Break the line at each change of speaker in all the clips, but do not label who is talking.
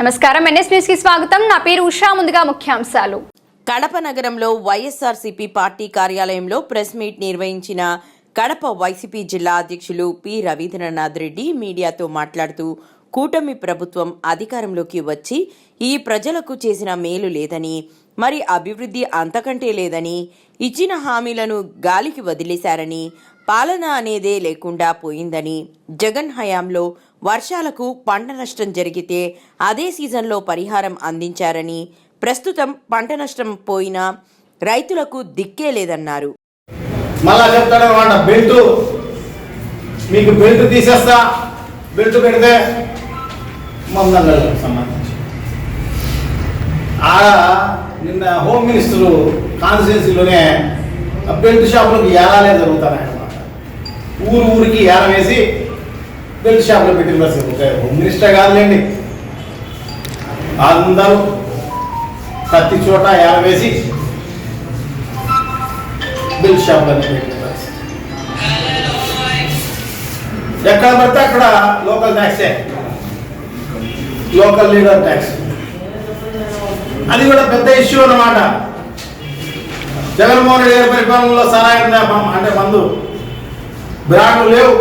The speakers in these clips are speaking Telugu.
నమస్కారం. ఎన్ఎస్ న్యూస్కి స్వాగతం. నా పేరు ఉషా. ముందుగా ముఖ్యాంశాలు.
కడప నగరంలో వైఎస్ఆర్సీపీ పార్టీ కార్యాలయంలో ప్రెస్ మీట్ నిర్వహించిన కడప వైసీపీ జిల్లా అధ్యక్షులు పి. రవీంద్రనాథ్ రెడ్డి మీడియాతో మాట్లాడుతూ కూటమి ప్రభుత్వం అధికారంలోకి వచ్చి ఈ ప్రజలకు చేసిన మేలు లేదని మరి అభివృద్ధి అంతకంటే లేదని ఇచ్చిన హామీలను గాలికి వదిలేశారని పాలన అనేదే లేకుండా పోయిందని జగన్ హయాంలో వర్షాలకు పంట నష్టం జరిగితే అదే సీజన్లో పరిహారం అందించారని ప్రస్తుతం పంట నష్టం పోయినా రైతులకు దిక్కే లేదన్నారు.
మళ్ళా చెప్తాడనమాట బెల్ట్. మీకు బెల్ట్ తీసేస్తా. బెల్ట్ పెడితే మందంగళ్ళకు సంబంధించి. ఆడ నిన్న హోమ్ మినిస్టర్ కాన్స్టిట్యున్సీలోనే బెల్ట్ షాపులకు ఏలాలే జరుగుతున్నాయి అన్నమాట ఊరు ఊరికి ఏలం వేసి బెల్ట్ షాప్లో పెట్టిన పరిస్థితి ఒక హోమ్ మినిస్టర్ కాదులేండి. అందరూ ప్రతి చోట యాభై వేసి బిల్ షాపులన్నీ పెట్టిన ఎక్కడ పడితే అక్కడ లోకల్ ట్యాక్సే. Local leader tax. అది కూడా పెద్ద ఇష్యూ అన్నమాట. జగన్మోహన్ రెడ్డి గారి పరిపాలనలో సహాయం అంటే మందు. బ్రాండ్లు లేవు.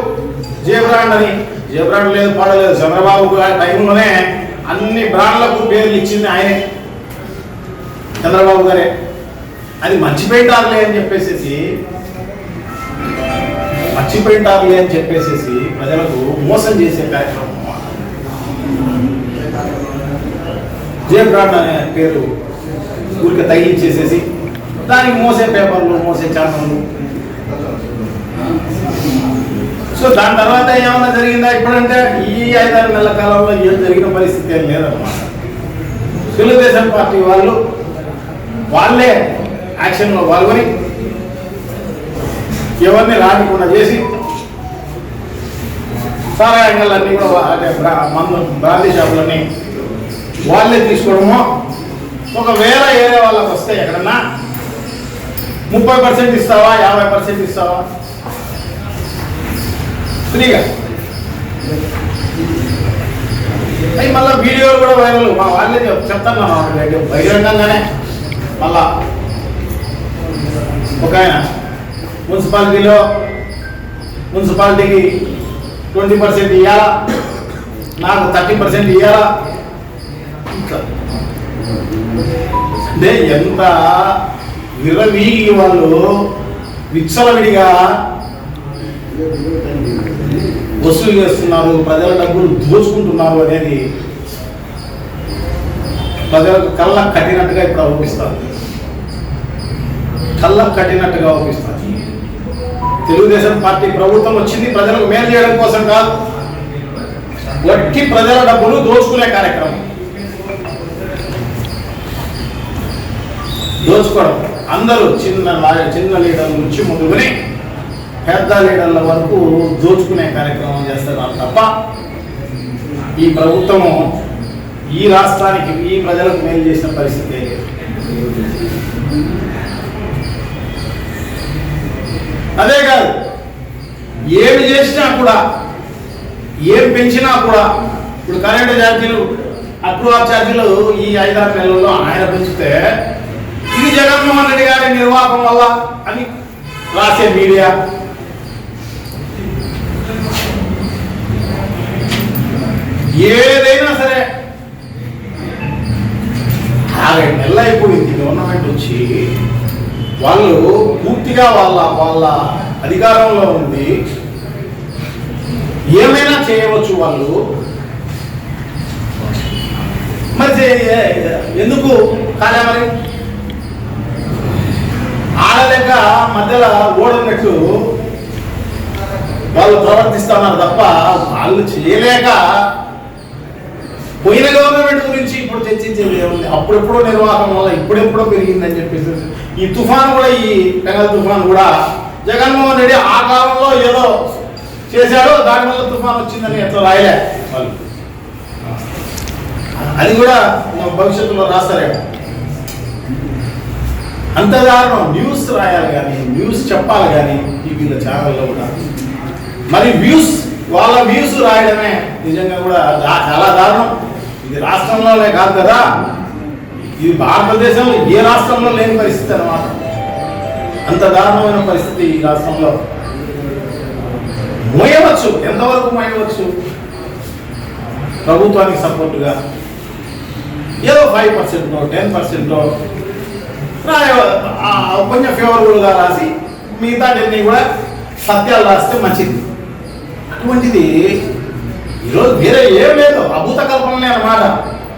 జే బ్రాండ్ అని జే బ్రాండ్ లేదు. పాడలేదు చంద్రబాబు గారి టైంలోనే అన్ని బ్రాండ్లకు పేర్లు ఇచ్చింది ఆయనే. చంద్రబాబు గారే. అది మర్చిపోయింటారులే అని చెప్పేసి మర్చిపోయింటారులే అని చెప్పేసి ప్రజలకు మోసం చేసే కార్యక్రమం. జే బ్రాండ్ అనే పేరు ఊరికి తగిలించేసేసి దానికి మోసే పేపర్లు మోసే ఛానళ్ళు సో దాని తర్వాత ఏమైనా జరిగిందా? ఇప్పుడంటే ఈ ఐదారు నెలల కాలంలో ఏం జరిగిన పరిస్థితి ఏం లేదన్నమాట. తెలుగుదేశం పార్టీ వాళ్ళు వాళ్ళే యాక్షన్లో పాల్గొని ఎవరిని రాకుండా చేసి సారాయంగాలన్నీ కూడా అంటే మందు బ్రాందీ షాపులన్నీ వాళ్ళే తీసుకోవడము ఒకవేళ ఏరే వాళ్ళకి వస్తే ఎక్కడన్నా ముప్పై పర్సెంట్ ఇస్తావా? యాభై పర్సెంట్ ఇస్తావా? ఫ్రీగా అవి మళ్ళీ వీడియోలు కూడా వైరల్ మా వాళ్ళే చెప్తాను వాళ్ళకి బహిరంగంగానే మళ్ళా ఒక ఆయన మున్సిపాలిటీలో మున్సిపాలిటీకి ట్వంటీ పర్సెంట్ ఇవ్వాలా నాకు థర్టీ పర్సెంట్ ఇవ్వాలా అంటే ఎంత విరవీగి వాళ్ళు విచ్చలవిడిగా వసూలు చేస్తున్నారు ప్రజల డబ్బులు దోచుకుంటున్నారు అనేది ప్రజలకు కళ్ళ కట్టినట్టుగా ఇప్పుడు అవుపిస్తారు కళ్ళ కట్టినట్టుగా ఆరోపిస్తారు. తెలుగుదేశం పార్టీ ప్రభుత్వం వచ్చింది ప్రజలకు మేలు చేయడం కోసం కాదు. వట్టి ప్రజల డబ్బులు దోచుకునే కార్యక్రమం. దోచుకోవడం. అందరూ చిన్న చిన్న లీడర్ నుంచి ముందుకుని పెద్ద లీడర్ల వరకు దోచుకునే కార్యక్రమం చేస్తున్నారు తప్ప ఈ ప్రభుత్వము ఈ రాష్ట్రానికి ఈ ప్రజలకు మేలు చేసిన పరిస్థితి లేదు. అదే కాదు ఏమి చేసినా కూడా ఏం పెంచినా కూడా ఇప్పుడు కరెంటు ఛార్జీలు అప్రూవల్ ఛార్జీలు ఈ ఐదారు నెలల్లో ఆయన పెంచితే ఇది జగన్మోహన్ రెడ్డి గారి నిర్వాహకం వల్ల అని రాసే మీడియా ఏదైనా సరే ఆరేడు నెలలు అయిపోయింది గవర్నమెంట్ వచ్చి వాళ్ళు పూర్తిగా వాళ్ళ వాళ్ళ అధికారంలో ఉంది ఏమైనా చేయవచ్చు వాళ్ళు. మరి ఎందుకు కాలే మరి? ఆడలేక మధ్యలో ఓడనట్టు వాళ్ళు ప్రవర్తిస్తున్నారు తప్ప వాళ్ళు చేయలేక పోయిన గవర్నమెంట్ చర్చించేది ఏముంది? అప్పుడెప్పుడో నిర్వాహకం వల్ల ఇప్పుడెప్పుడో పెరిగిందని చెప్పేసి ఈ తుఫాన్ కూడా ఈ పెంగల్ తుఫాన్ కూడా జగన్మోహన్ రెడ్డి ఆ కాలంలో ఏదో చేశాడో దానివల్ల తుఫాన్ వచ్చిందని ఎట్లా రాయలే వాళ్ళు. అది కూడా భవిష్యత్తులో రాస్తారే. అంత దారుణం న్యూస్ రాయాలి కానీ న్యూస్ చెప్పాలి కానీ టీవీల ఛానల్లో కూడా. మరి వ్యూస్ వాళ్ళ వ్యూస్ రాయడమే నిజంగా కూడా చాలా దారుణం. ఇది రాష్ట్రంలోనే కాదు కదా? ఇది భారతదేశంలో ఏ రాష్ట్రంలో లేని పరిస్థితి అనమాట అంత దారుణమైన పరిస్థితి ఈ రాష్ట్రంలో. మోయవచ్చు ఎంతవరకు మోయవచ్చు? ప్రభుత్వానికి సపోర్టుగా ఏదో ఫైవ్ పర్సెంటో టెన్ పర్సెంటో కొంచెం ఫేవరబుల్గా రాసి మిగతాటన్నీ కూడా సత్యాలు రాస్తే మంచిది. అటువంటిది ఈరోజు వేరే ఏం లేదు అభూత కల్పనలే అన్నమాట.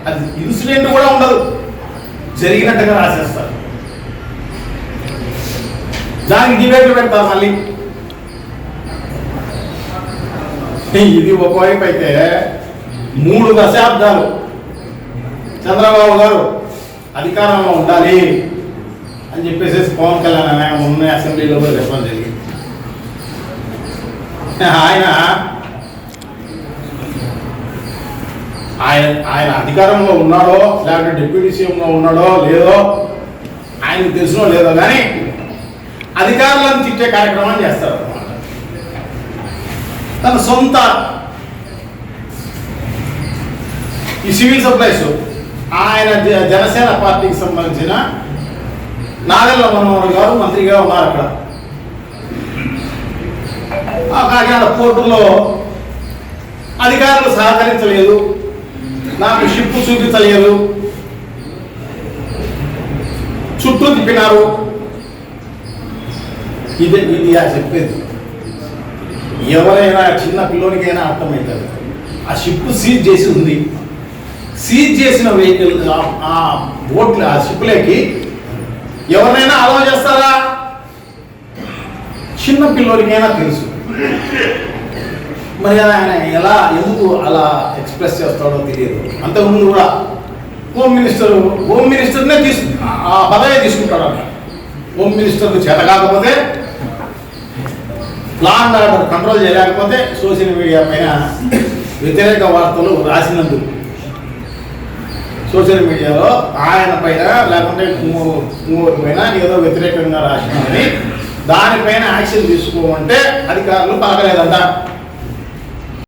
అది ఇన్సిడెంట్ కూడా ఉండదు. జరిగినట్టుగా రాసేస్తారు. దానికి డిబేట్లు పెడతారు మళ్ళీ. ఇది ఒకవైపు అయితే మూడు దశాబ్దాలు చంద్రబాబు గారు అధికారంలో ఉండాలి అని చెప్పేసి పవన్ కళ్యాణ్ అనే ఉన్న అసెంబ్లీలో కూడా చెప్పడం జరిగింది. ఆయన ఆయన ఆయన అధికారంలో ఉన్నాడో లేకపోతే డిప్యూటీ సీఎంలో ఉన్నాడో లేదో ఆయనకు తెలుసునో లేదో కానీ అధికారులను తిట్టే కార్యక్రమం చేస్తారు. తన సొంత ఈ సివిల్ సప్లైస్ ఆయన జ- జనసేన పార్టీకి సంబంధించిన నాగల్ల మనోహర్ గారు మంత్రిగా ఉన్నారు అక్కడ. కాకినాడ పోర్టులో అధికారులు సహకరించలేదు. నాకు షిప్ చూపించలేదు చుట్టూ తిప్పినారు. ఇది ఇది ఆ చెప్పేది. ఎవరైనా చిన్న పిల్లోనికైనా అర్థమవుతుంది ఆ షిప్ సీజ్ చేసి ఉంది. సీజ్ చేసిన వెహికల్ ఆ- ఆ బోట్లు ఆ షిప్లోకి ఎవరినైనా అలవ చేస్తారా? చిన్న పిల్లోనికైనా తెలుసు. మరి ఆయన ఎలా ఎందుకు అలా ఎక్స్ప్రెస్ చేస్తాడో తెలియదు. అంతకుముందు కూడా హోమ్ మినిస్టర్ హోమ్ మినిస్టర్నే తీసు ఆ పదవే తీసుకుంటాడు అన్న హోమ్ మినిస్టర్కు చేత కాకపోతే లా అండ్ ఆర్డర్ కంట్రోల్ చేయలేకపోతే సోషల్ మీడియా పైన వ్యతిరేక వార్తలు రాసినందుకు. సోషల్ మీడియాలో ఆయన పైన లేకుంటే ఇంకో- పైన ఏదో వ్యతిరేకంగా రాసినామని దానిపైన యాక్షన్ తీసుకోమంటే అధికారులు పలకలేదంట.